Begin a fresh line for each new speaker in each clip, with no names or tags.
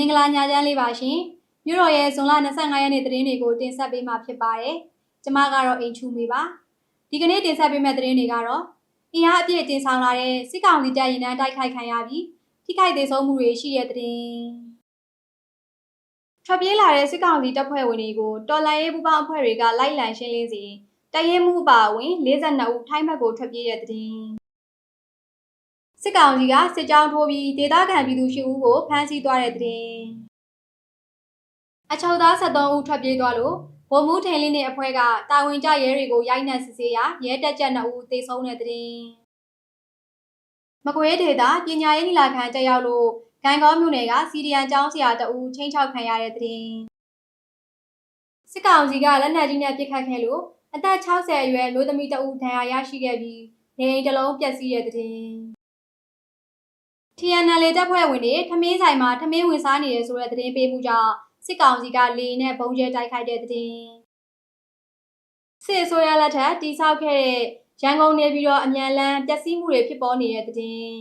မင်္ဂလာညချမ်းလေးပါရှင်မြို့တော်ရဲ့ဇွန်လ25ရက်နေ့သတင်းတွေကိုတင်ဆက်ပေးမှာဖြစ်ပါတယ်ကျမကတော့အိမ်ချူမေပါဒီကနေ့တင်ဆက်ပေးမယ့်သတင်းတွေကတော့အင်အားအပြည့်တင်ဆောင်လာတဲ့စစ်ကောင်စီတပ်ရင်နှန်းတိုက်ခိုက်ခံရပြီးထိခိုက်သေးဆုံးမှုတွေရှိတဲ့သတင်းထွက်ပြေးလာတဲ့စစ်ကောင်စီတပ်ဖွဲ့ဝင်တွေကိုတော်လန်ရေးပူးပေါင်းအဖွဲ့တွေကလိုက်လံရှင်းလင်းစီတရဲမှုအပါအဝင်42ဦးထိုင်းဘက်ကိုထွက်ပြေးတဲ့သတင်း စစ်ကောင်စီကစစ်ကြောင်းထိုးပြီးဒေသခံပြည်သူရှိဦးကိုဖမ်းဆီးသွားတဲ့သတင်းအချောက်သား73ဦးထွက်ပြေးသွားလို့ဗိုလ်မှူးထိန်လင်းတဲ့အဖွဲ့ကတာဝန်ကျရဲတွေကိုရိုက်နှက်စစ်ဆေးရာရဲတက်ကြက်2ဦးသေဆုံးတဲ့သတင်းမကွေးဒေတာပညာရေးနီလာခံတက်ရောက်လို့ဂန်ကောမြို့နယ်ကစီဒီယန်ကျောင်းဆရာတအူးချင်းချောက်ခံရတဲ့သတင်းစစ်ကောင်စီကလက်နက်ကြီးနဲ့ပစ်ခတ်ခဲ့လို့အသက်60အရွယ်မျိုးသမီးတအူးဒဏ်ရာရရှိခဲ့ပြီးနေအိမ်တစ်လုံးပျက်စီးတဲ့သတင်း TNL တပ်ဖွဲ့ဝင်တွေထမင်းဆိုင်မှာထမင်းဝင်စားနေတယ်ဆိုတဲ့သတင်းပေးမှုကြောင့်စစ်ကောင်စီကလေနဲ့ဘုံကျဲတိုက်ခိုက်တဲ့သတင်းစစ်အစိုးရလက်ထက်တိစောက်ခဲ့တဲ့ရန်ကုန်နေပြီးတော့အမြန်လန်းပျက်စီးမှုတွေဖြစ်ပေါ်နေတဲ့သတင်း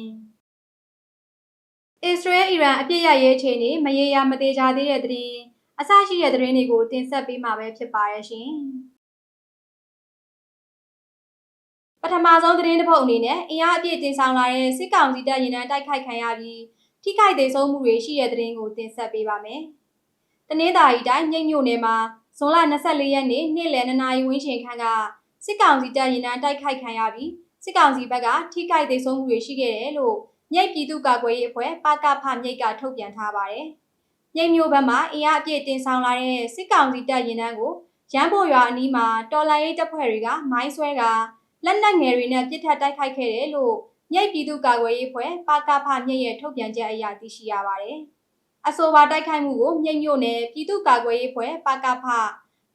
အစ္စရေးအီရန်အပြစ်ရရေးအခြေအနေမရေရာမသေးကြသေးတဲ့သတင်းအဆရှိတဲ့သတင်းတွေကိုတင်ဆက်ပေးမှာပဲဖြစ်ပါရဲ့ရှင် ပထမဆုံးသတင်းတစ်ပုဒ်အနေနဲ့အင်အားအပြည့်တင်ဆောင်လာတဲ့စစ်ကောင်စီတပ်ရင်နှန်းတိုက်ခိုက်ခံရပြီးထိခိုက်သေးဆုံးမှုတွေရှိတဲ့သတင်းကိုတင်ဆက်ပေးပါမယ်။တနင်္သာရီတိုင်းမြိတ်မြို့နယ်မှာဇွန်လ24ရက်နေ့နေ့လယ်2နာရီဝန်းကျင်ခန့်ကစစ်ကောင်စီတပ်ရင်နှန်းတိုက်ခိုက်ခံရပြီးစစ်ကောင်စီဘက်ကထိခိုက်သေးဆုံးမှုတွေရှိခဲ့တယ်လို့မြိတ်ပြည်သူ့ကာကွယ်ရေးအဖွဲ့ပကဖမြိတ်ကထုတ်ပြန်ထားပါတယ်။မြိတ်မြို့ဘက်မှာအင်အားအပြည့်တင်ဆောင်လာတဲ့စစ်ကောင်စီတပ်ရင်နှန်းကိုရန်ဖို့ရွာအနီးမှာတော်လိုင်းရေးတပ်ဖွဲ့တွေကမိုင်းဆွဲက လက်နက်ငယ်တွေနဲ့ပစ်ထက်တိုက်ခိုက်ခဲ့တယ်လို့မြိတ်ပြည်သူ့ကာကွယ်ရေးအဖွဲ့ပကဖမြိတ်ရဲ့ထုတ်ပြန်ချက်အရသိရှိရပါတယ်။အဆိုပါတိုက်ခိုက်မှုကိုမြိတ်မြို့နယ်ပြည်သူ့ကာကွယ်ရေးအဖွဲ့ပကဖ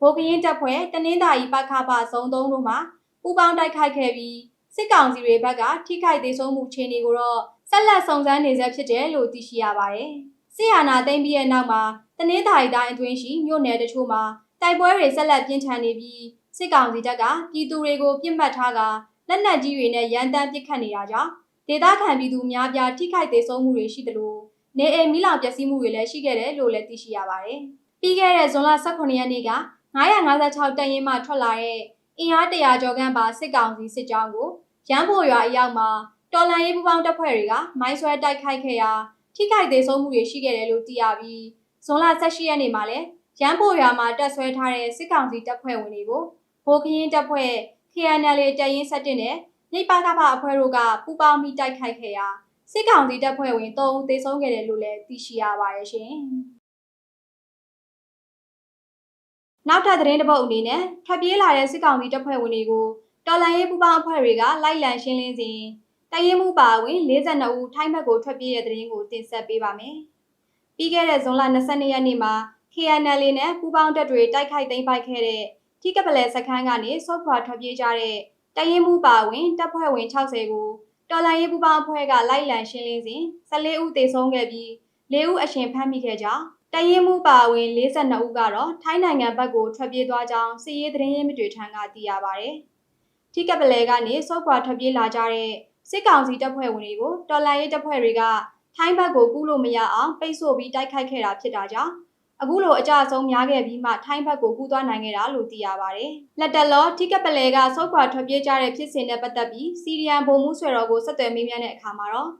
ဗိုလ်ကရင်တပ်ဖွဲ့တနင်္သာရီပကဖစုံသုံးတို့မှပူးပေါင်းတိုက်ခိုက်ခဲ့ပြီးစစ်ကောင်စီတွေဘက်ကထိခိုက်သေးဆုံးမှုခြေအနေကိုတော့ဆက်လက်စုံစမ်းနေဆဲဖြစ်တယ်လို့သိရှိရပါတယ်။စစ်အာဏာသိမ်းပြီးတဲ့နောက်မှာတနင်္သာရီတိုင်းအတွင်းရှိမြို့နယ်တချို့မှာတိုက်ပွဲတွေဆက်လက်ပြင်းထန်နေပြီး စစ်ကောင်စီတပ်ကပြည်သူတွေကိုပြစ်မှတ်ထားကလက်နက်ကြီးတွေနဲ့ရန်တမ်းပစ်ခတ်နေတာကြောင့်ဒေသခံပြည်သူများပြားထိခိုက်သေးဆုံးမှုတွေရှိသလိုနေအိမ်မိလောင်ပျက်စီးမှုတွေလည်းရှိခဲ့တယ်လို့လည်းသိရှိရပါတယ်။ပြီးခဲ့တဲ့ဇွန်လ18ရက်နေ့က956တပ်ရင်းမှထွက်လာတဲ့အင်အား100ကျော်ခန့်ပါစစ်ကောင်စီစစ်ကြောင်းကိုရန်ဖို့ရွာအရောက်မှာတော်လန်ရေးပူပေါင်းတပ်ဖွဲ့တွေကမိုင်းဆွဲတိုက်ခိုက်ခဲ့ရာထိခိုက်သေးဆုံးမှုတွေရှိခဲ့တယ်လို့သိရပြီးဇွန်လ18ရက်နေ့မှာလည်းရန်ဖို့ရွာမှာတက်ဆွဲထားတဲ့စစ်ကောင်စီတပ်ဖွဲ့ဝင်တွေကို ဗိုလ်ကရင်တပ်ဖွဲ့ KNL တပ်ရင်း7နဲ့မြိတ်ပါကဖအဖွဲ့တို့ကပူးပေါင်းပြီးတိုက်ခိုက်ခဲ့ရာစစ်ကောင်စီတပ်ဖွဲ့ဝင်3ဦးသေဆုံးခဲ့တယ်လို့လည်းသိရှိရပါတယ်ရှင်။နောက်ထပ်သတင်းတစ်ပုဒ်အနေနဲ့ထပ်ပြေးလာတဲ့စစ်ကောင်စီတပ်ဖွဲ့ဝင်တွေကိုတော်လန်ရေးပူးပေါင်းအဖွဲ့တွေကလိုက်လံရှင်းလင်းစဉ်တရင်မှုပါဝင်42ဦးထိုင်းဘက်ကိုထွက်ပြေးတဲ့သတင်းကိုတင်ဆက်ပေးပါမယ်။ပြီးခဲ့တဲ့ဇွန်လ22ရက်နေ့မှာ KNL နဲ့ပူးပေါင်းတပ်တွေတိုက်ခိုက်သိမ်းပိုက်ခဲ့တဲ့ ထိကပလဲစခန်းကနေစော့ခွာထွက်ပြေးကြတဲ့တရင်မှုပါဝင်တပ်ဖွဲ့ဝင်60ကိုတော်လိုင်းရေးပူပေါင်းအဖွဲ့ကလိုက်လံရှင်းလင်းစဉ်14ဦးသေဆုံးခဲ့ပြီး4ဦးအရှင်ဖမ်းမိခဲ့ကြောင်းတရင်မှုပါဝင်42ဦးကတော့ထိုင်းနိုင်ငံဘက်ကိုထွက်ပြေးသွားကြောင်းစီရေးသတင်းရင်းမတွေထံကသိရပါဗျ။ထိကပလဲကနေစော့ခွာထွက်ပြေးလာကြတဲ့စစ်ကောင်စီတပ်ဖွဲ့ဝင်တွေကိုတော်လိုင်းရေးတပ်ဖွဲ့တွေကထိုင်းဘက်ကိုကူးလို့မရအောင်ပိတ်ဆို့ပြီးတိုက်ခိုက်ခဲ့တာဖြစ်တာကြောင့် အခုလိုအကြအဆုံးများခဲ့ပြီးမှထိုင်းဘက်ကိုကူးသွားနိုင်ခဲ့တာလို့သိရပါတယ်။လက်တလောထိကပလဲကစောက်ခွာထွက်ပြေးကြတဲ့ဖြစ်စဉ်နဲ့ပတ်သက်ပြီးစီရီယန်ဗိုလ်မှူးဆွေတော်ကိုဆက်သွယ်မေးမြန်းတဲ့အခါမှာတော့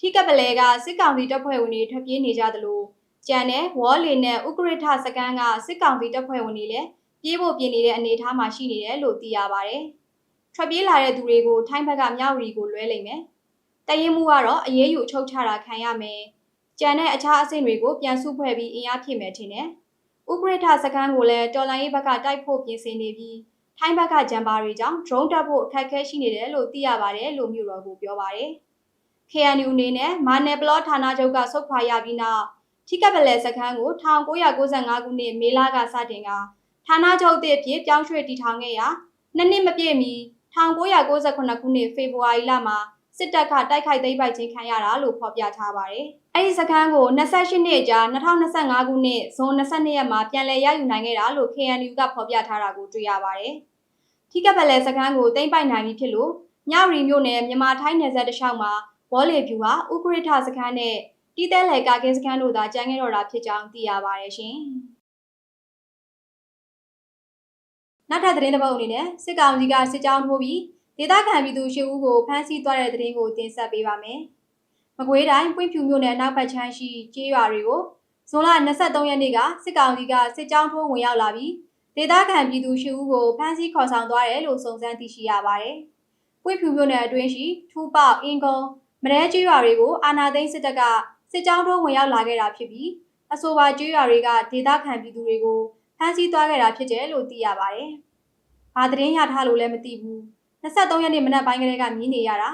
ထိကပလဲကစစ်ကောင်စီတပ်ဖွဲ့ဝင်တွေထွက်ပြေးနေကြသလိုကျန်တဲ့ဝေါ်လီနဲ့ဥကရထစကန်ကစစ်ကောင်စီတပ်ဖွဲ့ဝင်တွေလည်းပြေးဖို့ပြင်နေတဲ့အနေအထားမှာရှိနေတယ်လို့သိရပါတယ်။ထွက်ပြေးလာတဲ့သူတွေကိုထိုင်းဘက်ကမြောက်ရီကိုလွှဲလိုက်မယ်။တရင်မှုကတော့အရေးယူအချုပ်ချတာခံရမယ်။ ကျန်တဲ့အခြားအဆင့်တွေကိုပြန်စုဖွဲ့ပြီးအင်အားဖြည့်မယ်ထင်တယ်။ဥပရိထစခန်းကိုလည်းတော်လိုင်းရေးဘက်ကတိုက်ဖို့ပြင်ဆင်နေပြီးထိုင်းဘက်ကဂျမ်ပါတွေကြောင့် drone တက်ဖို့အခက်အခဲရှိနေတယ်လို့သိရပါတယ်လို့မြို့တော်ကပြောပါတယ်။ KNU အနေနဲ့မာနယ်ဘလော့ဌာနချုပ်ကဆုတ်ခွာရပြီးနောက်ထိကပလဲစခန်းကို1995ခုနှစ်မေလကစတင်ကဌာနချုပ်အသစ်ဖြစ်ပြောင်းရွှေ့တည်ထောင်ခဲ့ရာနှစ်နှစ်မပြည့်မီ1998ခုနှစ်ဖေဖော်ဝါရီလမှာစစ်တပ်ကတိုက်ခိုက်သိမ်းပိုက်ခြင်းခံရတာလို့ဖော်ပြထားပါတယ်။ အဲဒီစခန်းကို28နှစ်ကြာ2025ခုနှစ်ဇွန်22ရက်မှာပြန်လည်ရယူနိုင်ခဲ့တာလို့ KNU ကဖော်ပြထားတာကိုတွေ့ရပါတယ်။ထိကပလဲစခန်းကိုသိမ်းပိုက်နိုင်ပြီဖြစ်လို့ညရီမြို့နယ်မြန်မာထိုင်းနယ်စပ်တလျှောက်မှာဝေါ်လေဖြူဟာဥကရထစခန်းနဲ့တီးတဲလေကာကင်းစခန်းတို့သာကျန်ခဲ့တော့တာဖြစ်ကြောင်းသိရပါတယ်ရှင်။နောက်ထပ်သတင်းတစ်ပုဒ်အနေနဲ့စစ်ကောင်စီကစစ်ကြောင်းထိုးပြီးဒေသခံပြည်သူရှစ်ဦးကိုဖမ်းဆီးသွားတဲ့သတင်းကိုတင်ဆက်ပေးပါမယ်။ မကွေးတိုင်းပွင့်ဖြူမြို့နယ်နောက်ဘက်ချမ်းရှိကျေးရွာတွေကိုဇွန်လ23ရက်နေ့ကစစ်ကောင်စီကစစ်ကြောင်းထိုးဝင်ရောက်လာပြီးဒေသခံပြည်သူရှစ်ဦးကိုဖမ်းဆီးခေါ်ဆောင်သွားတယ်လို့စုံစမ်းသိရှိရပါတယ်။ပွင့်ဖြူမြို့နယ်အတွင်းရှိထူပေါအင်ကုန်းမရဲကျေးရွာတွေကိုအာနာသိန်းစစ်တပ်ကစစ်ကြောင်းထိုးဝင်ရောက်လာခဲ့တာဖြစ်ပြီးအဆိုပါကျေးရွာတွေကဒေသခံပြည်သူတွေကိုဖမ်းဆီးသွားခဲ့တာဖြစ်တယ်လို့သိရပါတယ်။ဘာသတင်းရထားလို့လည်းမသိဘူး။23ရက်နေ့မနက်ပိုင်းကလေးကမြင်နေရတာ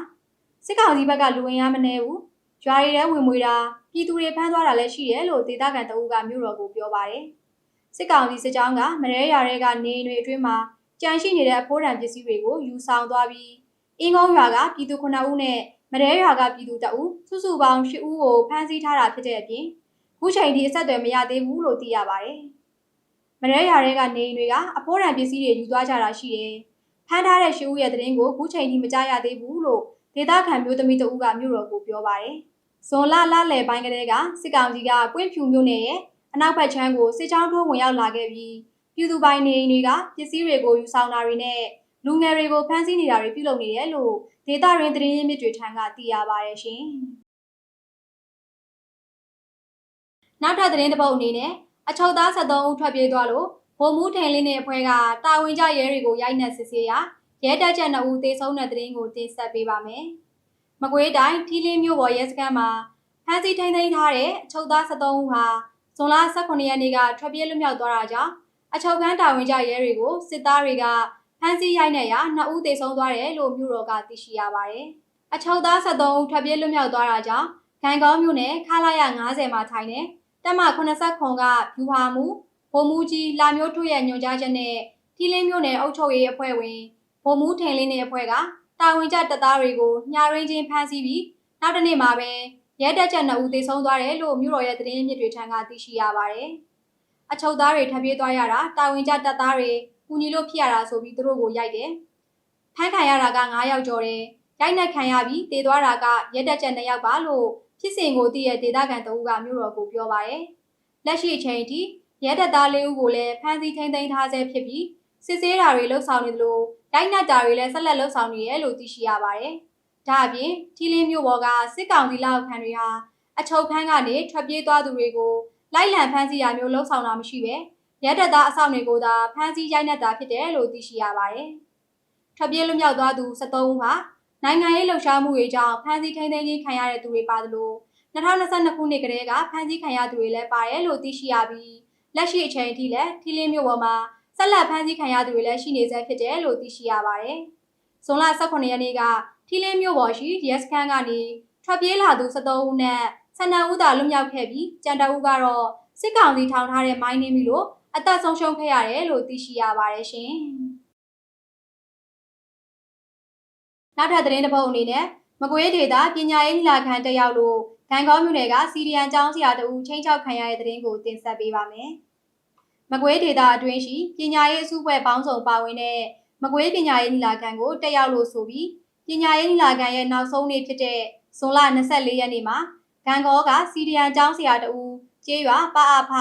စစ်ကောင်စီဘက်ကလူဝင်ရမနေဘူး။ရွာတွေထဲဝင်မွေတာပြည်သူတွေဖမ်းသွားတာလည်းရှိတယ်လို့ဒေသခံတအုပ်ကမြို့တော်ကိုပြောပါတယ်။စစ်ကောင်စီစစ်ကြောင်းကမရဲရွာတွေကနေအိမ်တွေအတွင်းမှာကြံရှိနေတဲ့အဖိုးတံပစ္စည်းတွေကိုယူဆောင်သွားပြီးအင်းကုန်းရွာကပြည်သူ9ဦးနဲ့မရဲရွာကပြည်သူတအုပ်စုစုပေါင်း10ဦးကိုဖမ်းဆီးထားတာဖြစ်တဲ့အပြင်ခုချိန်ထိအဆက်အသွယ်မရသေးဘူးလို့သိရပါတယ်။မရဲရွာတွေကနေအိမ်တွေကအဖိုးတံပစ္စည်းတွေယူသွားကြတာရှိတယ်။ဖမ်းထားတဲ့10ဦးရဲ့သတင်းကိုခုချိန်ထိမကြားရသေးဘူးလို့ ဒေသခံမျိုးသမီးတအုပ်ကမြို့တော်ကိုပြောပါတယ်။ဇွန်လလလယ်ပိုင်းကလေးကစစ်ကောင်စီကပွင့်ဖြူမြို့နယ်ရဲ့အနောက်ဘက်ချမ်းကိုစစ်ကြောင်းထိုးဝင်ရောက်လာခဲ့ပြီးပြည်သူပိုင်နေအိမ်တွေကပစ္စည်းတွေကိုယူဆောင်တာတွေနဲ့လူငယ်တွေကိုဖမ်းဆီးနေတာတွေပြုလုပ်နေတယ်လို့ဒေတာရင်းသတင်းရင်းမြစ်တွေထံကသိရပါတယ်ရှင်။နောက်ထပ်သတင်းတစ်ပုဒ်အနေနဲ့အချုပ်သား73ဦးထွက်ပြေးသွားလို့ဗိုလ်မှူးထင်လင်းတဲ့အဖွဲ့ကတာဝန်ကျရဲတွေကိုရိုက်နှက်စစ်ဆေးရာ ရဲတပ်ချက်2ဦးသေဆုံးတဲ့သတင်းကိုတင်ဆက်ပေးပါမယ်။မကွေးတိုင်းထီလင်းမြို့ပေါ်ရဲစခန်းမှာဖမ်းဆီးထိန်းသိမ်းထားတဲ့အချုပ်သား73ဦးဟာဇွန်လ18ရက်နေ့ကထွက်ပြေးလွတ်မြောက်သွားတာကြောင့်အချုပ်ခန်းတာဝန်ကျရဲတွေကိုစစ်သားတွေကဖမ်းဆီးရိုက်နှက်ရာ2ဦးသေဆုံးသွားတယ်လို့မြို့တော်ကသိရှိရပါတယ်။အချုပ်သား73ဦးထွက်ပြေးလွတ်မြောက်သွားတာကြောင့်ဂန်ကောင်းမြို့နယ်ခလာရ90မှာထိုင်တဲ့တက်မ80ခွန်ကဘူဟာမူဗိုလ်မှူးကြီးလာမျိုးထွေရဲ့ညွှန်ကြားချက်နဲ့ထီလင်းမြို့နယ်အုပ်ချုပ်ရေးအဖွဲ့ဝင် ဗိုလ်မှူးထင်လင်းတဲ့အဖွဲ့ကတာဝန်ကျတပ်သားတွေကိုညာရင်းချင်းဖမ်းဆီးပြီးနောက်တစ်နေ့မှာပဲရဲတပ်ချက်2ဦးသေဆုံးသွားတယ်လို့မြို့တော်ရဲ့သတင်းမြစ်တွေထံကသိရှိရပါတယ်။အချုပ်သားတွေထပ်ပြေးသွားရတာတာဝန်ကျတပ်သားတွေကူညီလို့ဖြစ်ရတာဆိုပြီးသူတို့ကိုရိုက်တယ်။ဖမ်းခံရတာက9ယောက်ကျော်တယ်။ရိုက်နှက်ခံရပြီးတေသွားတာကရဲတပ်ချက်2ယောက်ပါလို့ဖြစ်စဉ်ကိုသိတဲ့ဒေသခံတအုပ်ကမြို့တော်ကိုပြောပါတယ်။လက်ရှိအချိန်ထိရဲတပ်သား၄ဦးကိုလည်းဖမ်းဆီးထိန်းသိမ်းထားဆဲဖြစ်ပြီး စစ်ဆေးတာတွေလှုပ်ဆောင်နေသလိုရိုက်နှက်တာတွေလည်းဆက်လက်လှုပ်ဆောင်နေရလို့သိရှိရပါတယ်။ဒါအပြင်ထီလင်းမြို့ပေါ်ကစစ်ကောင်စီလောက်ခံတွေဟာအချုပ်ခန်းကနေထွက်ပြေးသွားသူတွေကိုလိုက်လံဖမ်းဆီးရမျိုးလှုပ်ဆောင်တာမရှိပဲရဲတပ်သားအဆောင်တွေကိုသာဖမ်းဆီးရိုက်နှက်တာဖြစ်တယ်လို့သိရှိရပါတယ်။ထွက်ပြေးလွတ်မြောက်သွားသူ73ဦးဟာနိုင်ငံရေးလှုပ်ရှားမှုတွေကြောင့်ဖမ်းဆီးထိန်းသိမ်းခြင်းခံရတဲ့သူတွေပါသလို2022ခုနှစ်ကတည်းကဖမ်းဆီးခံရသူတွေလည်းပါတယ်လို့သိရှိရပြီးလက်ရှိအချိန်အထိလည်းထီလင်းမြို့ပေါ်မှာ ဆက်လက်ဖမ်းဆီးခံရသူတွေလည်းရှိနေဆဲဖြစ်တယ်လို့သိရှိရပါတယ်။ဇွန်လ18ရက်နေ့ကထီလင်းမြို့ပေါ်ရှိရဲစခန်းကနေထွက်ပြေးလာသူ73ဦးနဲ့12ဦးသာလွတ်မြောက်ခဲ့ပြီးကြံတအုပ်ကတော့စစ်ကောင်စီထောင်ထားတဲ့မိုင်းနှင်းပြီလို့အသက်ဆုံးရှုံးခဲ့ရတယ်လို့သိရှိရပါတယ်ရှင်။နောက်ထပ်သတင်းတစ်ပုဒ်အနေနဲ့မကွေးဒေတာပညာရေးလာခံတက်ရောက်လို့ဂန်ကောမြို့နယ်ကစီရီယန်ကျောင်းဆရာတဦးချင်းချောက်ခံရတဲ့သတင်းကိုတင်ဆက်ပေးပါမယ်။ မကွေးဒေတာအတွင်းရှိပညာရေးအစုအဖွဲ့ပေါင်းစုံပါဝင်တဲ့မကွေးပညာရေးလာခံကိုတက်ရောက်လို့ဆိုပြီးပညာရေးလာခံရဲ့နောက်ဆုံးနေ့ဖြစ်တဲ့ဇွန်လ24ရက်နေ့မှာဂန်ကောကစီရီယန်ကျောင်းဆရာတဦးကျေးရွာပအဖ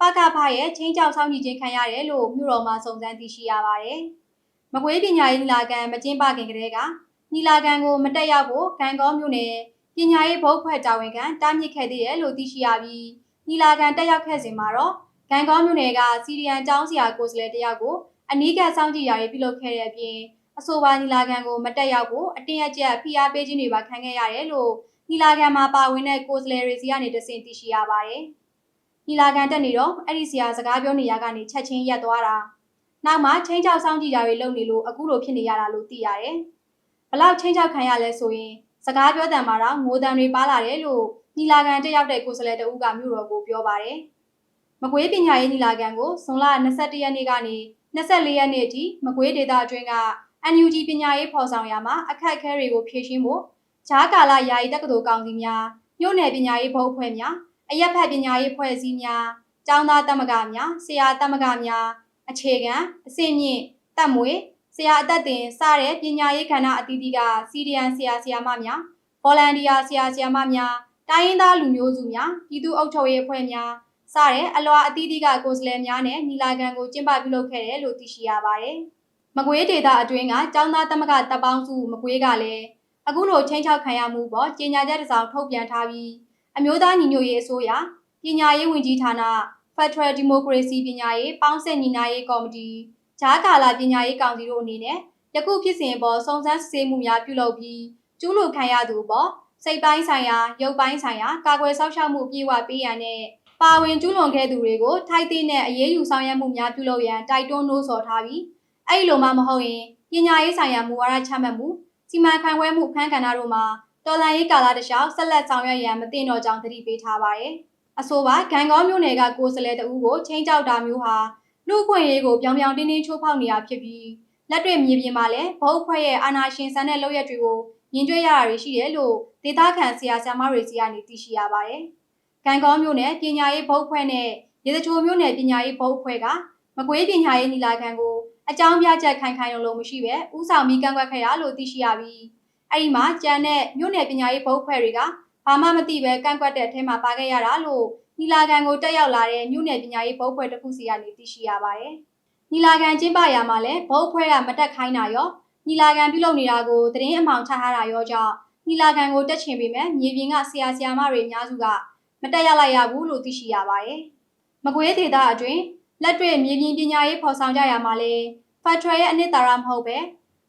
ပကဖရဲ့ချင်းကြောက်ဆောင်ကြည့်ခြင်းခံရတယ်လို့မြို့တော်မှာစုံစမ်းသိရှိရပါတယ်။မကွေးပညာရေးညီလာခံမကျင်းပခင်ကတည်းကညီလာခံကိုမတက်ရောက်ဖို့ဂန်ကောမြို့နယ်ပညာရေးဘုတ်ဖွဲ့တာဝန်ခံတားမြစ်ခဲ့သေးတယ်လို့သိရှိရပြီးညီလာခံတက်ရောက်ခဲ့စဉ်မှာတော့ ဂန်ကောမြို့နယ်ကစီရီယန်ကျောင်းဆရာကိုယ်စားလှယ်တယောက်ကိုအနီးကပ်စောင့်ကြည့်ရာတွေပြုလုပ်ခဲ့တဲ့အပြင်အဆိုပါညီလာခံကိုမတက်ရောက်ဖို့အတင်းအကျပ်ဖိအားပေးခြင်းတွေပါခံခဲ့ရတယ်လို့ညီလာခံမှာပါဝင်တဲ့ကိုယ်စားလှယ်တွေစီကနေတဆင့်သိရှိရပါတယ်။ညီလာခံတက်နေတော့အဲ့ဒီဆရာစကားပြောနေရကနေချက်ချင်းရက်သွားတာ။နောက်မှချင်းချောက်ဆောင်ကြည့်တာတွေလုပ်နေလို့အခုလိုဖြစ်နေရတာလို့သိရတယ်။ဘလောက်ချင်းချောက်ခံရလဲဆိုရင်စကားပြောတန်မှာတော့ငိုတန်တွေပါလာတယ်လို့ညီလာခံတက်ရောက်တဲ့ကိုယ်စားလှယ်တဦးကမြို့တော်ကိုပြောပါတယ်။ မကွေးပညာရေးညီလာခံကိုဇွန်လ21ရက်နေ့ကနေ24ရက်နေ့အထိမကွေးဒေသအတွင်းက NUG ပညာရေးဖော်ဆောင်ရာမှာအခက်အခဲတွေကိုဖြေရှင်းဖို့ဂျားကာလယာယီတက္ကသိုလ်ကောင်စီများမြို့နယ်ပညာရေးဘုတ်အဖွဲ့များအရက်ဖက်ပညာရေးဖွဲ့စည်းများကျောင်းသားသမဂ္ဂများဆရာသမဂ္ဂများအခြေခံအစင်းမြင့်တက်မွေဆရာအသက်တင်စတဲ့ပညာရေးကဏ္ဍအသီးသီးကစီဒီယန်ဆရာဆရာမများဗော်လန်တီယာဆရာဆရာမများတိုင်းရင်းသားလူမျိုးစုများပြည်သူ့အုပ်ချုပ်ရေးအဖွဲ့များ စတဲ့အလွာအသီးသီးကကိုယ်စားလှယ်များနဲ့ညီလာခံကိုကျင်းပပြုလုပ်ခဲ့တယ်လို့သိရှိရပါတယ်။မကွေးဒေသအတွင်းကចောင်းသားသမဂ္ဂတပ်ပေါင်းစုမကွေးကလည်းအခုလိုချင်းချောက်ခံရမှုပေါ်ကြေညာချက်တစ်စောင်ထုတ်ပြန်ထားပြီးအမျိုးသားညီညွတ်ရေးအစိုးရပညာရေးဝန်ကြီးဌာန Federal Democracy ပညာရေးပေါင်းစပ်ညီညာရေးကော်မတီဂျားကာလာပညာရေးကောင်စီတို့အနေနဲ့ယခုဖြစ်စဉ်ပေါ်စုံစမ်းစစ်ဆေးမှုများပြုလုပ်ပြီးကျူးလွန်ခံရသူပေါ်စိတ်ပိုင်းဆိုင်ရာရုပ်ပိုင်းဆိုင်ရာကာကွယ်စောင့်ရှောက်မှုအပြည့်အဝပေးရန်နဲ့ ပါဝင်ကျူးလွန်ခဲ့သူတွေကိုထိုက်တဲ့နဲ့အရေးယူဆောင်ရွက်မှုများပြုလုပ်ရန်တိုက်တွန်းနှိုးဆော်ထားပြီးအဲ့ဒီလိုမှမဟုတ်ရင်ပညာရေးဆိုင်ရာမူဝါဒချမှတ်မှုစီမံခန့်ခွဲမှုအခမ်းကဏ္ဍတို့မှာတော်လှန်ရေးကာလတစ်လျှောက်ဆက်လက်ဆောင်ရွက်ရန်မတင်တော့ကြောင်းသတိပေးထားပါတယ်။အဆိုပါဂံကောင်းမျိုးနယ်ကကိုယ်စားလှယ်တဦးကိုချင်းကြောက်တာမျိုးဟာလူ့အခွင့်အရေးကိုပြောင်ပြောင်တင်းတင်းချိုးဖောက်နေတာဖြစ်ပြီးလက်တွေ့မြေပြင်မှာလည်းဘုတ်ဖွဲ့ရဲ့အာဏာရှင်ဆန်တဲ့လုပ်ရက်တွေကိုမြင်တွေ့ရတာတွေရှိတယ်လို့ဒေသခံဆရာဆရာမတွေစီကနေသိရှိရပါတယ်။ ဂံကောင်းမျိုးနယ်ပညာရေးဘုတ်ဖွဲ့နဲ့ရေစချိုမျိုးနယ်ပညာရေးဘုတ်ဖွဲ့ကမကွေးပညာရေးညီလာခံကိုအကြောင်းပြချက်ခိုင်ခိုင်လုံလုံမရှိပဲဥဆောင်ပြီးကန့်ကွက်ခဲ့ရလို့သိရှိရပြီးအဲ့ဒီမှာကျန်တဲ့မြို့နယ်ပညာရေးဘုတ်ဖွဲ့တွေကဘာမှမသိပဲကန့်ကွက်တဲ့အထဲမှာပါခဲ့ရတာလို့ညီလာခံကိုတက်ရောက်လာတဲ့မြို့နယ်ပညာရေးဘုတ်ဖွဲ့တစ်ခုစီကနေသိရှိရပါတယ်။ညီလာခံကျင်းပရာမှာလည်းဘုတ်ဖွဲ့ကမတက်ခိုင်းတာရောညီလာခံပြုလုပ်နေတာကိုသတင်းအမှောင်ချထားတာရောကြောင့်ညီလာခံကိုတက်ချင်ပေမဲ့မြေပြင်ကဆရာဆရာမတွေအများစုက မတက်ရောက်လိုက်ရဘူးလို့သိရှိရပါတယ်။မကွေးဒေသအတွင်းလက်တွေ့မြေပြင်ပညာရေးဖော်ဆောင်ကြရမှာလေဖတ်ထရရဲ့အနှစ်သာရမဟုတ်ပဲ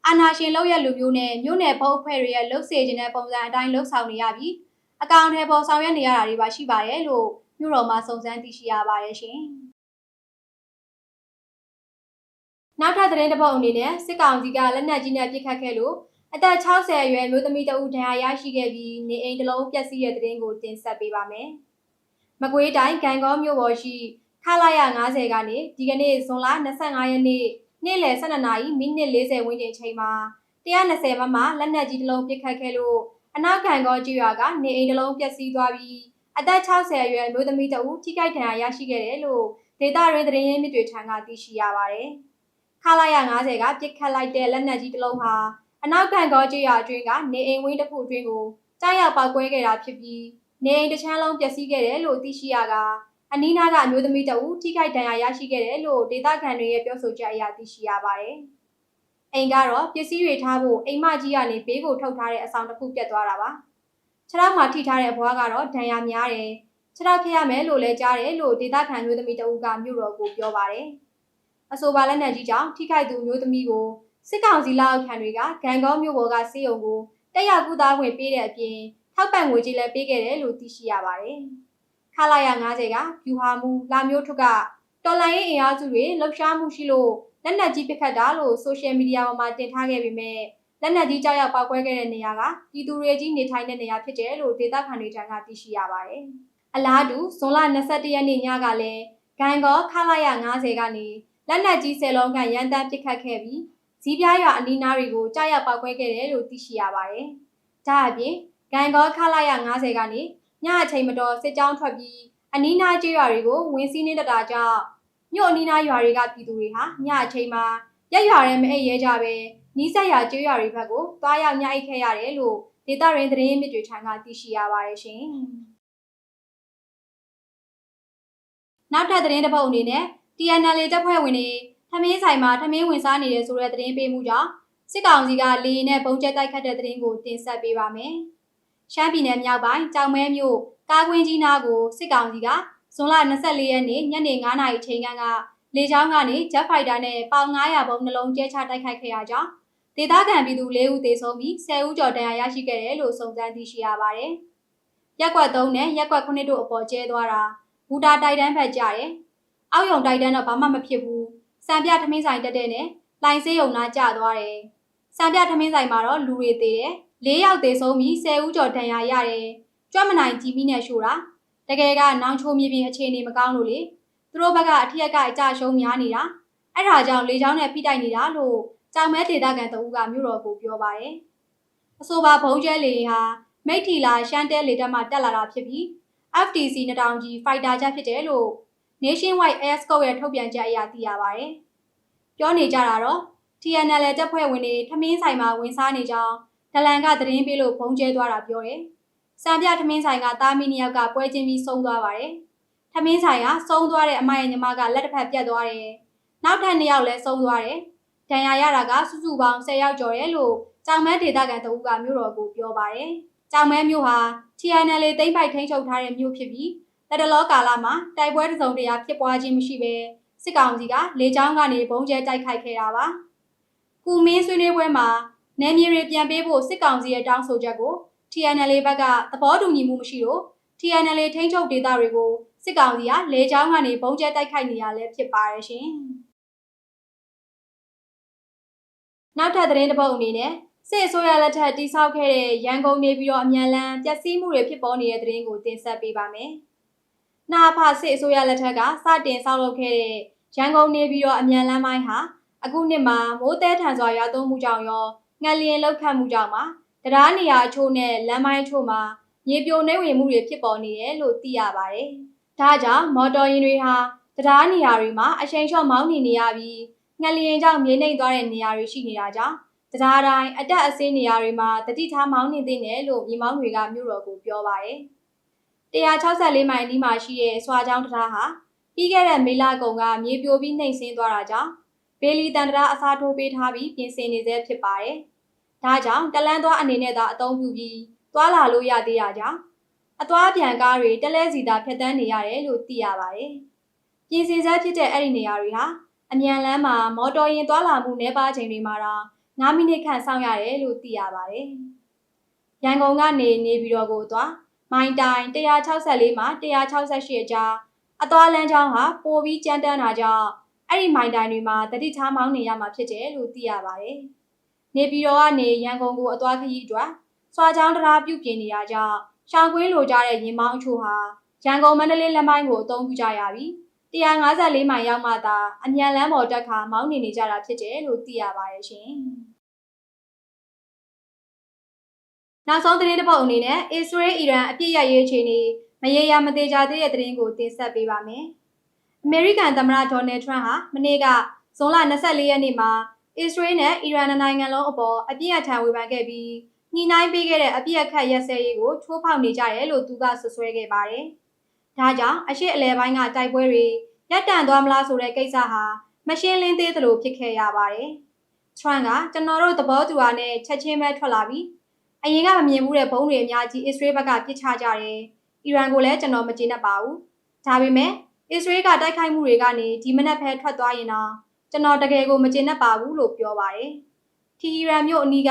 အာနာရှင်လောက်ရလူမျိုးနဲ့မြို့နယ်ဘုတ်အဖွဲ့တွေရဲ့လှုပ်စေခြင်းတဲ့ပုံစံအတိုင်းလှုပ်ဆောင်နေရပြီးအကောင့်ထဲပေါ်ဆောင်ရွက်နေရတာတွေပါရှိပါတယ်လို့မြို့တော်မှာစုံစမ်းသိရှိရပါတယ်ရှင်။နောက်ထပ်သတင်းတစ်ပုဒ်အနေနဲ့စစ်ကောင်စီကလက်နက်ကြီးနဲ့ပစ်ခတ်ခဲ့လို့ အသက်60အရွယ်မျိုးသမီးတဦးဒဏ်ရာရရှိခဲ့ပြီးနေအိမ်တစ်လုံးပျက်စီးတဲ့သတင်းကိုတင်ဆက်ပေးပါမယ်။မကွေးတိုင်းဂံကောမြို့ပေါ်ရှိခလာရ90ကနေဒီကနေ့ဇွန်လ25ရက်နေ့နေ့လယ်12နာရီမိနစ်40ဝန်းကျင်ချိန်မှာ120မမလက်နက်ကြီးတစ်လုံးပစ်ခတ်ခဲ့လို့အနောက်ခံကောကျွရွာကနေအိမ်တစ်လုံးပျက်စီးသွားပြီးအသက်60အရွယ်မျိုးသမီးတဦးထိခိုက်ဒဏ်ရာရရှိခဲ့တယ်လို့ဒေတာရင်းသတင်းရင်းမြစ်တွေထံကသိရှိရပါတယ်။ခလာရ90ကပြစ်ခတ်လိုက်တဲ့လက်နက်ကြီးတစ်လုံးဟာ အနောက်ခံကောကျွရွာအတွင်းကနေအိမ်ဝင်းတစ်ခုအတွင်းကိုကြားရောက်ပေါက်ကွဲခဲ့တာဖြစ်ပြီးနေအိမ်တစ်ချမ်းလုံးပျက်စီးခဲ့တယ်လို့သိရှိရကအနီးနားကအမျိုးသမီးတဦးထိခိုက်ဒဏ်ရာရရှိခဲ့တယ်လို့ဒေသခံတွေရဲ့ပြောဆိုချက်အရသိရှိရပါတယ်။အိမ်ကတော့ပစ္စည်းတွေထားဖို့အိမ်မကြီးကနေဘေးကိုထုတ်ထားတဲ့အဆောင်တစ်ခုပြတ်သွားတာပါ။ခြေထောက်မှာထိထားတဲ့အဘွားကတော့ဒဏ်ရာများတယ်။ခြေထောက်ဖျက်ရမယ်လို့လည်းကြားတယ်လို့ဒေသခံမျိုးသမီးတဦးကမြို့တော်ကိုပြောပါတယ်။အဆိုပါလက်နက်ကြီးကြောင့်ထိခိုက်သူမျိုးသမီးကို စစ်ကောင်စီလက်အောက်ခံတွေကဂံကောမြို့ပေါ်ကစေယုံကိုတက်ရောက်ကူသားဝင်ပေးတဲ့အပြင်ထောက်ပံ့ငွေကြေးလည်းပေးခဲ့တယ်လို့သိရှိရပါတယ်။ခလာရ90ကဖြူဟာမှုလာမျိုးထုကတော်လိုင်းရေးအင်အားစုတွေလှုပ်ရှားမှုရှိလို့လက်နက်ကြီးပစ်ခတ်တာလို့ဆိုရှယ်မီဒီယာပေါ်မှာတင်ထားခဲ့ပေမဲ့လက်နက်ကြီးကြောက်ရောက်ပောက်ကွဲခဲ့တဲ့နေရာကပြည်သူတွေကြီးနေထိုင်တဲ့နေရာဖြစ်တယ်လို့ဒေသခံတွေထံကသိရှိရပါတယ်။အလားတူဇွန်လ22ရက်နေ့ညကလည်းဂန်ကောခလာရ90ကနေလက်နက်ကြီး10လုံးခန့်ရန်တမ်းပစ်ခတ်ခဲ့ပြီး ဇီးပြားရွာအနီးနားတွေကိုကြောက်ရောက်ပောက်ကွဲခဲ့တယ်လို့သိရှိရပါတယ်။ဒါအပြင်ဂန်ကောခလာရ90ကနေညအချိန်မတော်စစ်ကြောင်းထွက်ပြီးအနီးနားကျေးရွာတွေကိုဝင်စီးနေတာကြောင့်မြို့အနီးနားရွာတွေကပြည်သူတွေဟာညအချိန်မှာရက်ရွာရဲမအိပ်ရဲကြပဲနီးစပ်ရွာကျေးရွာတွေဘက်ကိုသွားရောက်ညအိပ်ခဲ့ရတယ်လို့ဒေတာရင်းသတင်းမြစ်တွေထံကသိရှိရပါတယ်ရှင်။နောက်ထပ်သတင်းတစ်ပုဒ်အနေနဲ့ TNL တပ်ဖွဲ့ဝင်တွေထ မင်းဆိုင်မှာထမင်းဝင်စားနေတဲ့ဆိုတဲ့သတင်းပေးမှုကြောင့်စစ်ကောင်စီကလေရင်နဲ့ပုံကျဲတိုက်ခတ်တဲ့သတင်းကိုတင်ဆက်ပေးပါမယ်။ရှမ်းပြည်နယ်မြောက်ပိုင်းကြောင်မဲမြို့ကားကွင်းကြီးနားကိုစစ်ကောင်စီကဇွန်လ24ရက်နေ့ညနေ9:00နာရီချိန်ကလေကြောင်းကနေဂျက်ဖိုက်တာနဲ့ပေါင်900ဘုံနှလုံးကျဲချတိုက်ခိုက်ခဲ့ရကြောင်းဒေသခံပြည်သူ၄ဦးသေဆုံးပြီး10ဦးကျော်ဒဏ်ရာရရှိခဲ့တယ်လို့စုံစမ်းသိရှိရပါတယ်။ရက်ကွက်3နဲ့ရက်ကွက်9တို့အပေါ်ကျဲသွားတာဘူတာတိုက်တန်းဖက်ကြတယ်။အောက်ယုံတိုက်တန်းတော့ဘာမှမဖြစ်ဘူး။ စံပြထမင်းဆိုင်တက်တဲ့နဲ့လိုင်ဆေးယုံနာကျသွားတယ်။စံပြထမင်းဆိုင်မှာတော့လူတွေသေးတယ်၄ယောက်သေဆုံးပြီး10ဦးကျော်ဒဏ်ရာရတယ်။ကြွမနိုင်ကြည်မီနဲ့ရှို့တာ။တကယ်ကနောင်ချိုမြေပြင်အခြေအနေမကောင်းလို့လေ။သူတို့ဘက်ကအထက်ကအကြရှုံးများနေတာ။အဲ့ဒါကြောင့်လေချောင်းနဲ့ဖိတိုက်နေတာလို့ကြောင်မဲဒေသခံတအူးကမြို့တော်ကိုပြောပါတယ်။အဆိုပါဘုံကျဲလေဟာမိထီလာရှမ်းတဲလေတပ်မှတက်လာတာဖြစ်ပြီး FTC 2000ကြီးဖိုက်တာချက်ဖြစ်တယ်လို့ Nationwide Air Scout ရဲ့ထုတ်ပြန်ချက်အရသိရပါတယ်။ပြောနေကြတာတော့ TNL တပ်ဖွဲ့ဝင်တွေထမင်းဆိုင်မှာဝင်စားနေကြောင်းဒလန်ကသတင်းပေးလို့ဘုံကျဲသွားတာပြောတယ်။စံပြထမင်းဆိုင်ကသားမီးနှစ်ယောက်ကပွဲချင်းပြီးဆုံးသွားပါတယ်။ထမင်းဆိုင်ကဆုံးသွားတဲ့အမရဲ့ညီမကလက်တစ်ဖက်ပြတ်သွားတယ်။နောက်ထပ်နှစ်ယောက်လည်းဆုံးသွားတယ်။ဒဏ်ရာရတာကစုစုပေါင်း10ယောက်ကျော်တယ်လို့ကြောင်မဲဒေသခံတအူးကမြို့တော်ကိုပြောပါတယ်။ကြောင်မဲမြို့ဟာ TNL သိမ့်ပိုက်ထိန်းချုပ်ထားတဲ့မြို့ဖြစ်ပြီး တတလောကာလမှာတိုက်ပွဲတစ်စုံတရာဖြစ်ပွားခြင်းမရှိဘဲစစ်ကောင်စီကလေကြောင်းကနေဘုံကျဲတိုက်ခိုက်ခဲ့တာပါ။ကူမင်းဆွေးနွေးပွဲမှာနယ်မြေတွေပြန်ပေးဖို့စစ်ကောင်စီရဲ့တောင်းဆိုချက်ကို TNL ဘက်ကသဘောတူညီမှုမရှိတော့ TNL ထိန်းချုပ်ဒေသတွေကိုစစ်ကောင်စီကလေကြောင်းကနေဘုံကျဲတိုက်ခိုက်နေရလဲဖြစ်ပါရဲ့ရှင်။နောက်ထပ်သတင်းတစ်ပုဒ်အနေနဲ့စစ်အစိုးရလက်ထက်တိစောက်ခဲ့တဲ့ရန်ကုန်နေပြီးတော့အမြန်လန်းပျက်စီးမှုတွေဖြစ်ပေါ်နေတဲ့သတင်းကိုတင်ဆက်ပေးပါမယ်။ နာဖစစ်အစိုးရလက်ထက်ကစတင်ဆောက်လုပ်ခဲ့တဲ့ရန်ကုန်နေပြီးတော့အမြန်လန်းပိုင်းဟာအခုနှစ်မှာမိုးတဲထန်စွာရွာသွန်းမှုကြောင့်ရောငလျင်လောက်ခတ်မှုကြောင့်ပါတရားနေရာအချို့နဲ့လမ်းပိုင်းအချို့မှာမြေပြိုနှဲဝင်မှုတွေဖြစ်ပေါ်နေတယ်လို့သိရပါတယ်။ဒါကြောင့်မော်တော်ယာဉ်တွေဟာတရားနေရာတွေမှာအချိန်လျှော့မောင်းနေနေရပြီးငလျင်ကြောင့်မြေနှိမ်သွားတဲ့နေရာတွေရှိနေတာကြောင့်တရားတိုင်းအတက်အဆင်းနေရာတွေမှာတတိထားမောင်းနေသိတယ်လို့မြေမောင်းတွေကမြို့တော်ကိုပြောပါတယ်။ 164မိုင်ဒီမှာရှိတဲ့စွာချောင်းတရားဟာပြီးခဲ့တဲ့မေလကုံကမြေပြိုပြီးနှိမ်ဆင်းသွားတာကြောင့်ဘေလီတန်တရားအစားထိုးပေးထားပြီးပြင်ဆင်နေဆဲဖြစ်ပါတယ်။ဒါကြောင့်တလန်းသွားအနေနဲ့သာအသုံးပြုပြီးသွားလာလို့ရသေးတာကြောင့်အသွားပြန်ကားတွေတလဲစီသာဖြတ်တန်းနေရတယ်လို့သိရပါတယ်။ပြင်ဆင်ဆဲဖြစ်တဲ့အဲ့ဒီနေရာတွေဟာအမြန်လမ်းမှာမော်တော်ယာဉ်သွားလာမှုနှဲပါချိန်တွေမှာတော့9မိနစ်ခန့်စောင့်ရတယ်လို့သိရပါတယ်။ရန်ကုန်ကနေနေပြည်တော်ကိုသွား မိုင်တိုင်164မှ168အကြားအသွားလမ်းကြောင်းဟာပိုပြီးကြမ်းတမ်းတာကြောင့်အဲ့ဒီမိုင်တိုင်တွေမှာတတိထားမောင်းနေရမှာဖြစ်တယ်လို့သိရပါတယ်။နေပြည်တော်ကနေရန်ကုန်ကိုအသွားခရီးအတွက်စွာချောင်းတရားပြုပြင်နေရကြောင့်ရှောင်းကွင်းလိုကြတဲ့ရင်မောင်းအချို့ဟာရန်ကုန်မန္တလေးလမ်းပိုင်းကိုအသုံးပြုကြရပြီး154မိုင်ရောက်မှသာအမြန်လမ်းပေါ်တက်ခါမောင်းနေနေကြတာဖြစ်တယ်လို့သိရပါတယ်ရှင်။ နောက်ဆုံးသတင်းတစ်ပုဒ်အနေနဲ့အစ္စရေးအီရန်အပြစ်ရရေးအခြေအနေမရေရာမသေးကြသေးတဲ့သတင်းကိုတင်ဆက်ပေးပါမယ်။အမေရိကန်သမ္မတဒေါ်နယ်ထရန့်ဟာမနေ့ကဇွန်လ24ရက်နေ့မှာအစ္စရေးနဲ့အီရန်နိုင်ငံလုံးအပေါ်အပြစ်အထံဝေဖန်ခဲ့ပြီးညှိနှိုင်းပေးခဲ့တဲ့အပြစ်အခတ်ရက်စဲရေးကိုထိုးဖောက်နေကြတယ်လို့သူကဆွဆွဲခဲ့ပါတယ်။ဒါကြောင့်အရှိအလဲပိုင်းကတိုက်ပွဲတွေရပ်တန့်သွားမလားဆိုတဲ့ကိစ္စဟာမရှင်းလင်းသေးသလိုဖြစ်ခဲ့ရပါတယ်။ထရန့်ကကျွန်တော်တို့သဘောတူအားနဲ့ချက်ချင်းပဲထွက်လာပြီး အရင်ကမမြင်ဘူးတဲ့ဘုံတွေအများကြီးအစ္စရေးဘက်ကပစ်ချကြတယ်။အီရန်ကိုလည်းကျွန်တော်မကျေနပ်ပါဘူး။ဒါပေမဲ့အစ္စရေးကတိုက်ခိုက်မှုတွေကနေဒီမနက်ဖဲထွက်သွားရင်တော့ကျွန်တော်တကယ်ကိုမကျေနပ်ပါဘူးလို့ပြောပါတယ်။ဒီအီရန်မြို့အနီးက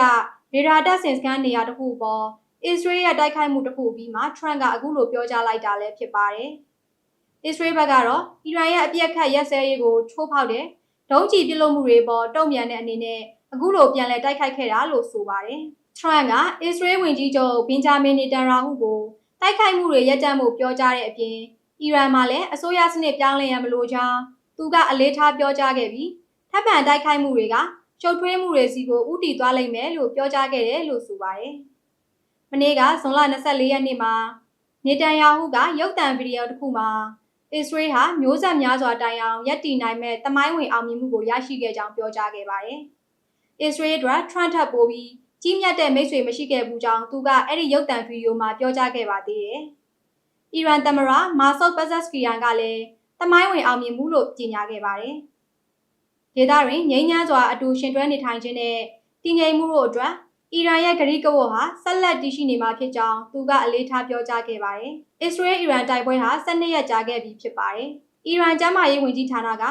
ရေဒါတပ်စင်စကန်နေရာတစ်ခုပေါ်အစ္စရေးရဲ့တိုက်ခိုက်မှုတစ်ခုပြီးမှထရန့်ကအခုလိုပြောကြားလိုက်တာလည်းဖြစ်ပါတယ်။အစ္စရေးဘက်ကတော့အီရန်ရဲ့အပြစ်ခတ်ရက်စဲရေးကိုချိုးဖောက်တဲ့ဒုံးကျည်ပစ်လွှတ်မှုတွေပေါ်တုံ့ပြန်တဲ့အနေနဲ့အခုလိုပြန်လည်တိုက်ခိုက်ခဲ့တာလို့ဆိုပါတယ်။ ထရန့်ကအစ္စရေးဝန်ကြီးချုပ်ဘင်ဂျာမင်နေတန်ရာဟုကိုတိုက်ခိုက်မှုတွေရပ်တန့်မှုပြောကြားတဲ့အပြင်အီရန်မှာလည်းအစိုးရစနစ်ပြောင်းလဲရန်မလိုကြောင်းသူကအလေးထားပြောကြားခဲ့ပြီးထပ်မံတိုက်ခိုက်မှုတွေကရှုပ်ထွေးမှုတွေစီကိုဥတီသွားလိမ့်မယ်လို့ပြောကြားခဲ့တယ်လို့ဆိုပါတယ်။မနေ့ကဇွန်လ24ရက်နေ့မှာနေတန်ယာဟုကရုပ်သံဗီဒီယိုတစ်ခုမှာအစ္စရေးဟာမျိုးဆက်များစွာတိုင်အောင်ရပ်တည်နိုင်မဲ့တမိုင်းဝင်အောင်မြင်မှုကိုရရှိခဲ့ကြောင်းပြောကြားခဲ့ပါတယ်။အစ္စရေးအတွက်ထရန့်ထပ်ပိုးပြီး ကြီးမြတ်တဲ့မိတ်ဆွေမရှိခဲ့ဘူးကြောင်းသူကအဲ့ဒီရုပ်သံဗီဒီယိုမှာပြောကြားခဲ့ပါသေးတယ်။အီရန်သမ္မတမာဆော့ပဇက်စကီယန်ကလည်းတမိုင်းဝင်အောင်မြင်မှုလို့ကြေညာခဲ့ပါတယ်။ဒေသတွင်ငြိမ်းချမ်းစွာအတူရှင်တွဲနေထိုင်ခြင်းနဲ့တည်ငြိမ်မှုတို့အတွက်အီရန်ရဲ့ဂရိကဝတ်ဟာဆက်လက်တည်ရှိနေမှာဖြစ်ကြောင်းသူကအလေးထားပြောကြားခဲ့ပါတယ်။အစ္စရေးအီရန်တိုက်ပွဲဟာ12ရက်ကြာခဲ့ပြီဖြစ်ပါတယ်။အီရန်ကျန်းမာရေးဝန်ကြီးဌာနက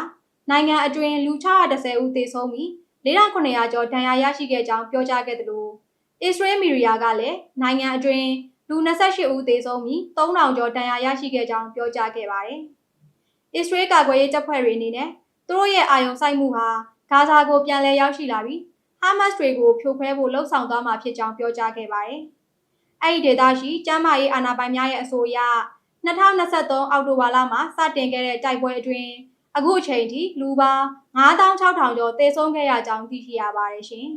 နိုင်ငံအတွင်းလူ610ဦးသေဆုံးပြီး 4900ကျော်ဒဏ်ရာရရှိခဲ့ကြောင်းပြောကြားခဲ့တယ်လို့အစ္စရေးမီဒီယာကလည်းနိုင်ငံအတွင်းလူ28ဦးသေဆုံးပြီး3000ကျော်ဒဏ်ရာရရှိခဲ့ကြောင်းပြောကြားခဲ့ပါတယ်။အစ္စရေးကာကွယ်ရေးတပ်ဖွဲ့တွေအနေနဲ့သူတို့ရဲ့အာရုံစိုက်မှုဟာဂါဇာကိုပြန်လည်ရောက်ရှိလာပြီးဟာမတ်တွေကိုဖြိုခွဲဖို့လှုံ့ဆော်သွားမှာဖြစ်ကြောင်းပြောကြားခဲ့ပါတယ်။အဲ့ဒီဒေသရှိကျမ်းမာရေးအာဏာပိုင်များရဲ့အဆိုအရ2023အောက်တိုဘာလမှာစတင်ခဲ့တဲ့တိုက်ပွဲအတွင်း အခုအချိန်ထိလူပေါင်း9600ကျော်သေဆုံးခဲ့ရကြောင်းသိရှိရပါတယ်ရှင်။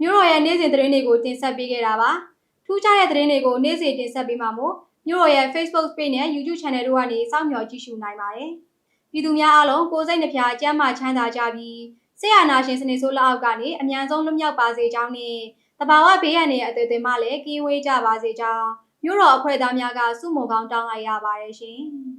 မြို့တော်ရဲ့နေ့စဉ်သတင်းတွေကိုတင်ဆက်ပေးခဲ့တာပါ။ထူးခြားတဲ့သတင်းတွေကိုနေ့စဉ်တင်ဆက်ပေးမှာမို့မြို့တော်ရဲ့ Facebook Page နဲ့ YouTube Channel တို့ကနေစောင့်မျှော်ကြည့်ရှုနိုင်ပါတယ်။ပြည်သူများအားလုံးကိုယ်စိတ်နှပြကျန်းမာချမ်းသာကြပြီးဆေးရနာရှင်စနစ်ဆိုးလက်အောက်ကနေအမြန်ဆုံးလွတ်မြောက်ပါစေကြောင်းနဲ့တဘာဝဘေးရန်ရဲ့အသေးသေးမှလည်းကင်းဝေးကြပါစေကြောင်း မြို့တော်အဖွဲ့သားများကစုမုံကောင်းတောင်းလိုက်ရပါတယ်ရှင်။